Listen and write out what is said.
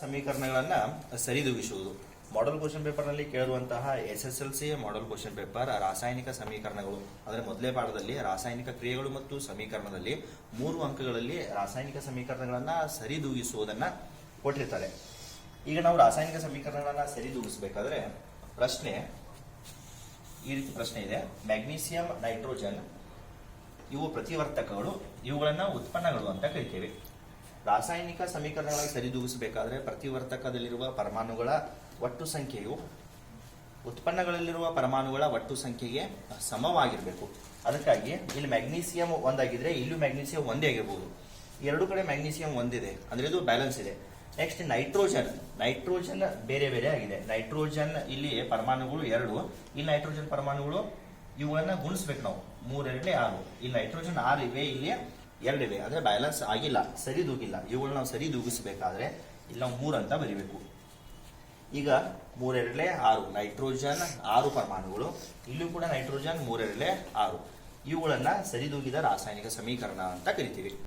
ಸಮೀಕರಣಗಳನ್ನ ಸರಿದೂಗಿಸುವುದು. Model question ಪೇಪರ್ನಲ್ಲಿ ಕೇಳುವಂತಹ S S L C model question paper ರಾಸಾಯನಿಕ ಸಮೀಕರಣಗಳು. ಅಂದರೆ ಮೊದಲೇ ಪಾಠದಲ್ಲಿ ರಾಸಾಯನಿಕ ಕ್ರಿಯೆಗಳು ಮತ್ತು ಸಮೀಕರಣದಲ್ಲಿ ಮೂರು ಅಂಕಗಳಲ್ಲಿ ರಾಸಾಯನಿಕ ಸಮೀಕರಣಗಳನ್ನ ಸರಿದೂಗಿಸುವುದನ್ನ ಕೊಟ್ಟಿರ್ತಾರೆ. ಈಗ ನಾವು ರಾಸಾಯನಿಕ ಸಮೀಕರಣಗಳನ್ನ ಸರಿದೂಗಿಸಬೇಕಾದ್ರೆ ಪ್ರಶ್ನೆ, ಈ ರೀತಿ ಪ್ರಶ್ನೆ ಇದೆ. ಮ್ಯಾಗ್ನೀಸಿಯಂ ನೈಟ್ರೋಜನ್ ಇವು ಪ್ರತಿವರ್ತಕಗಳು. ಇವುಗಳನ್ನ ಉತ್ಪನ್ನಗಳು ಅಂತ ಕರಿತೇವೆ. ರಾಸಾಯನಿಕ ಸಮೀಕರಣಗಳನ್ನು ಸರಿದೂಗಿಸಬೇಕಾದ್ರೆ ಪ್ರತಿವರ್ತಕದಲ್ಲಿರುವ ಪರಮಾಣುಗಳ ಒಟ್ಟು ಸಂಖ್ಯೆಯು ಉತ್ಪನ್ನಗಳಲ್ಲಿರುವ ಪರಮಾಣುಗಳ ಒಟ್ಟು ಸಂಖ್ಯೆಗೆ ಸಮವಾಗಿರಬೇಕು. ಅದಕ್ಕಾಗಿ ಇಲ್ಲಿ ಮ್ಯಾಗ್ನೀಸಿಯಂ ಒಂದಾಗಿದ್ರೆ ಇಲ್ಲೂ ಮ್ಯಾಗ್ನೀಸಿಯಂ ಒಂದೇ ಆಗಿರ್ಬೋದು. ಎರಡು ಕಡೆ ಮ್ಯಾಗ್ನೀಸಿಯಂ ಒಂದಿದೆ. ಅಂದ್ರೆ ಇದು ಬ್ಯಾಲೆನ್ಸ್ ಇದೆ. ನೆಕ್ಸ್ಟ್ ನೈಟ್ರೋಜನ್ ನೈಟ್ರೋಜನ್ ಬೇರೆ ಬೇರೆ ಆಗಿದೆ. ನೈಟ್ರೋಜನ್ ಇಲ್ಲಿ ಪರಮಾಣುಗಳು ಎರಡು. ಇಲ್ಲಿ ನೈಟ್ರೋಜನ್ ಪರಮಾಣುಗಳು ಇವುಗಳನ್ನ ಗುಣಿಸ್ಬೇಕು ನಾವು. ಮೂರೆರಡೇ ಆರು. ಇಲ್ಲಿ ನೈಟ್ರೋಜನ್ ಆರು ಇವೆ. ಇಲ್ಲಿ ಎರಡಿವೆ ಅಂದರೆ ಬ್ಯಾಲೆನ್ಸ್ ಆಗಿಲ್ಲ, ಸರಿ ದೂಗಿಲ್ಲ. ಇವುಗಳನ್ನ ನಾವು ಸರಿ ದೂಗಿಸಬೇಕಾದ್ರೆ ಇಲ್ಲಿ ನಾವು ಮೂರು ಅಂತ ಬರೀಬೇಕು. ಈಗ ಮೂರೆರಡಲೆ ಆರು ನೈಟ್ರೋಜನ್ ಆರು ಪರಮಾಣುಗಳು. ಇಲ್ಲೂ ಕೂಡ ನೈಟ್ರೋಜನ್ ಮೂರೆರಡಲೆ ಆರು. ಇವುಗಳನ್ನು ಸರಿದೂಗಿದ ರಾಸಾಯನಿಕ ಸಮೀಕರಣ ಅಂತ ಕರಿತೀವಿ.